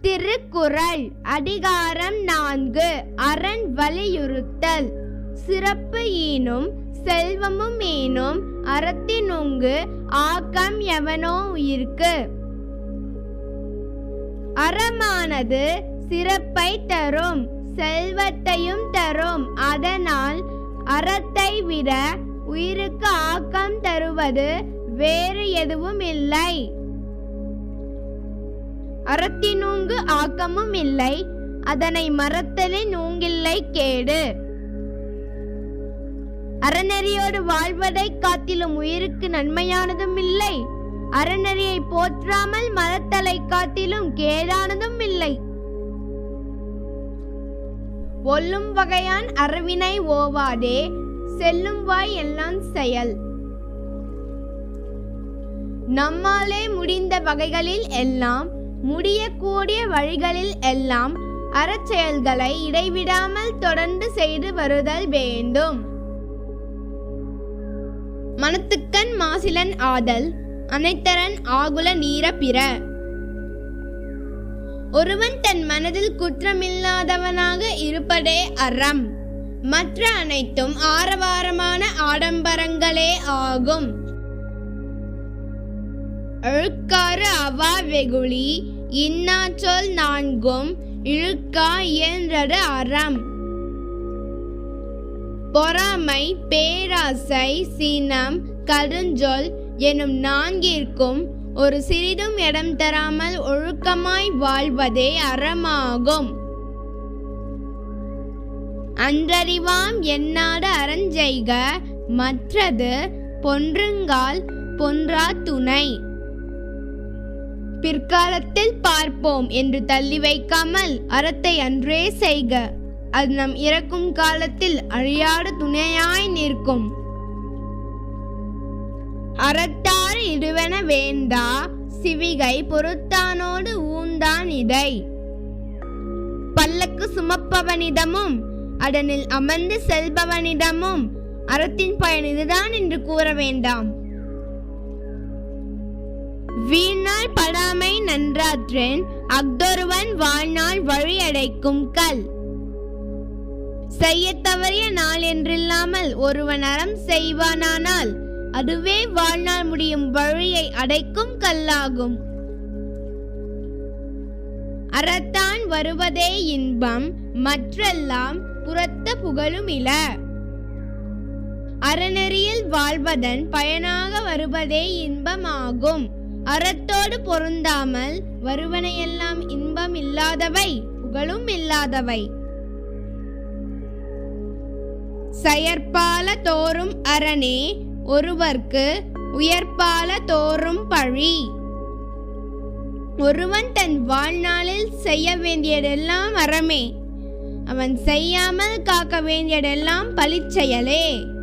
திருக்குறள் அதிகாரம் நான்கு அரண் வலியுறுத்தல். சிறப்பு ஈனும் செல்வமும் ஈனும் அறத்தினுங்கு ஆக்கம் எவனோ உயிர்க்கு. அறமானது சிறப்பை தரும் செல்வத்தையும் தரும். அதனால் அறத்தை விட உயிருக்கு ஆக்கம் தருவது வேறு எதுவும் இல்லை. அறத்தினூங்கு ஆக்கமும் இல்லை அதனை மறத்தலே நூங்கில்லை கேடு. அறநெறியோடு வாழ்வதை காத்திலும் உயிருக்கு நன்மையானதும் இல்லை அறநெறியை போற்றாமல் மறத்தலை காத்திலும் கேடானதும் இல்லை. ஒல்லும் வகையான் அறவினை ஓவாதே செல்லும் வாய் எல்லாம் செயல். நம்மாலே முடிந்த வகைகளில் எல்லாம் முடியக்கூடிய வழிகளில் எல்லாம் அறச்செயல்களை இடைவிடாமல் தொடர்ந்து செய்து வருதல் வேண்டும். மனத்துக்கண் மாசிலன் ஆதல் அனைத்தரன் ஆகுல நீர பிற. ஒருவன் தன் மனதில் குற்றமில்லாதவனாக இருப்பதே அறம். மற்ற அனைத்தும் ஆரவாரமான ஆடம்பரங்களே ஆகும். அழுக்காறு அவா வெகுளி இன்னாச்சொல் நான்கும் இழுக்கா இயன்றது அறம். பொறாமை பேராசை சீனம் கருஞ்சொல் எனும் நான்கிற்கும் ஒரு சிறிதும் இடம் தராமல் ஒழுக்கமாய் வாழ்வதே அறமாகும். அன்றறிவாம் எண்ணாத அறஞ்செய்க மற்றது பொன்றுங்கால் பொன்றா துணை. பிற்காலத்தில் பார்ப்போம் என்று தள்ளி வைக்காமல் அறத்தை அன்றே செய்க. அது நம் இறக்கும் காலத்தில் அழியாடு துணையாய் நிற்கும். அறத்தாறு இருவன வேண்டா சிவிகை பொறுத்தானோடு ஊந்தான் இடை பல்லக்கு சுமப்பவனிடமும் அதனில் அமர்ந்து செல்பவனிடமும் அறத்தின் பயன் இதுதான் என்று கூற வேண்டாம். வீணாள் படாமை நன்றாற்றேன் அஃதொருவன் வாழ்நாள் வழியடைக்கும் கல். செய்யத் தவறிய நாள் என்றில்லாமல் ஒருவன் அறம் செய்வானானால் அதுவே வாழ்நாள் முடியும் வழியை அடைக்கும் கல்லாகும். அறத்தான் வருவதே இன்பம் மற்றெல்லாம் புறத்த புகழும் இல அறநெறியில் வாழ்வதன் பயனாக வருவதே இன்பமாகும். அறத்தோடு பொருந்தாமல் வருவனையெல்லாம் இன்பம் இல்லாதவை புகழும் இல்லாதவை. செயற்பால தோறும் அரணே ஒருவர்க்கு உயர்பால தோறும் பழி. ஒருவன் தன் வாழ்நாளில் செய்ய வேண்டியதெல்லாம் அறமே. அவன் செய்யாமல் காக்க வேண்டியதெல்லாம் பழிச்செயலே.